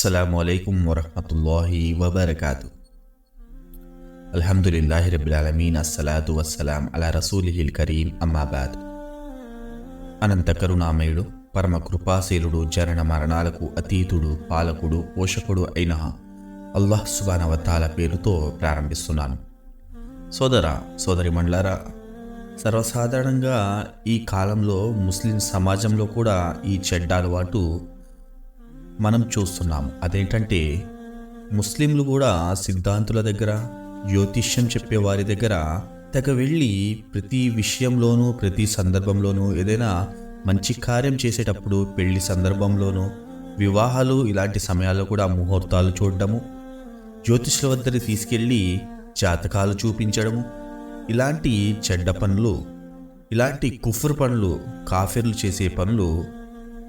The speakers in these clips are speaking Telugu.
అస్సలం అయికం వరహమతుల్లాహి వబర్కాతు అల్హమ్దుల్లాహి రబ్బిల్ ఆలమీన్ అస్సలాతు వస్సలాం అలా రసూలిహిల్ కరీం అమ్మాబాద్ అనంత కరుణామయుడు పరమ కృపాశీలుడు జనన మరణాలకు అతీతుడు పాలకుడు పోషకుడు అయిన అల్లాహ్ సుబానవతాల పేరుతో ప్రారంభిస్తున్నాను సోదర సోదరి మండలారా సర్వసాధారణంగా ఈ కాలంలో ముస్లిం సమాజంలో కూడా ఈ చెడ్డ అలవాటు మనం చూస్తున్నాము అదేంటంటే ముస్లింలు కూడా సిద్ధాంతుల దగ్గర జ్యోతిష్యం చెప్పే వారి దగ్గర తెగ వెళ్ళి ప్రతి విషయంలోనూ ప్రతి సందర్భంలోనూ ఏదైనా మంచి కార్యం చేసేటప్పుడు పెళ్ళి సందర్భంలోనూ వివాహాలు ఇలాంటి సమయాల్లో కూడా ముహూర్తాలు చూడడము జ్యోతిష్ల వద్దని తీసుకెళ్ళి జాతకాలు చూపించడము ఇలాంటి చెడ్డ పనులు ఇలాంటి కుఫర్ పనులు కాఫిర్లు చేసే పనులు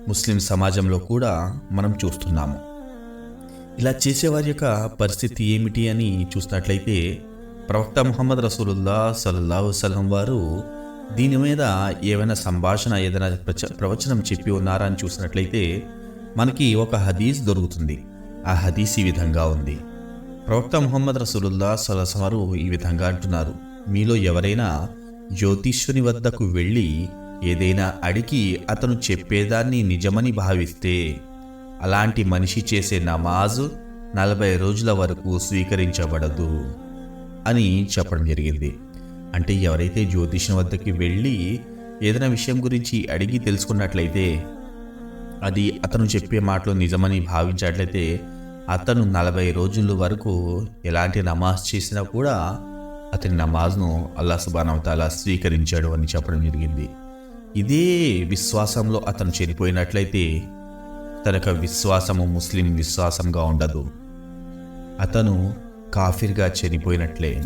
ముస్లిం సమాజంలో కూడా మనం చూస్తున్నాము. ఇలా చేసేవారి యొక్క పరిస్థితి ఏమిటి అని చూసినట్లయితే ప్రవక్త ముహమ్మద్ రసూలుల్లా సల్లల్లా వసలం వారు దీని మీద ఏమైనా సంభాషణ ఏదైనా ప్రచ ప్రవచనం చెప్పి ఉన్నారా అని చూసినట్లయితే మనకి ఒక హదీస్ దొరుకుతుంది. ఆ హదీస్ ఈ విధంగా ఉంది. ప్రవక్త ముహమ్మద్ రసూలుల్లా సలసం వారు ఈ విధంగా అంటున్నారు. మీలో ఎవరైనా జ్యోతిష్యుని వద్దకు వెళ్ళి ఏదైనా అడిగి అతను చెప్పేదాన్ని నిజమని భావిస్తే అలాంటి మనిషి చేసే నమాజు నలభై రోజుల వరకు స్వీకరించబడదు అని చెప్పడం జరిగింది. అంటే ఎవరైతే జ్యోతిష్యం వద్దకి వెళ్ళి ఏదైనా విషయం గురించి అడిగి తెలుసుకున్నట్లయితే అది అతను చెప్పే మాటలు నిజమని భావించినట్లయితే అతను నలభై రోజుల వరకు ఎలాంటి నమాజ్ చేసినా కూడా అతని నమాజ్ను అల్లా సుబానవతాల స్వీకరించాడు అని చెప్పడం జరిగింది. ఇదే విశ్వాసంలో అతను చనిపోయినట్లయితే తనకు విశ్వాసము ముస్లిం విశ్వాసంగా ఉండదు. అతను కాఫిర్గా చనిపోయినట్లే.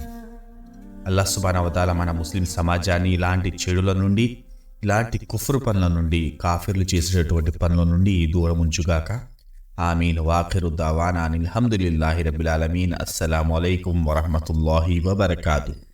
అల్లా సుబానవతాల మన ముస్లిం సమాజాన్ని ఇలాంటి చెడుల నుండి ఇలాంటి కుఫ్రు పనుల నుండి కాఫీర్లు చేసేటటువంటి పనుల నుండి దూరం ఉంచుగాక ఆమీన్. వాఖిరు దావానా అల్హమ్దులిల్లాహి రబిల్ అస్సలం అయికం వరహమతుల్లాహి వబర్కాతు.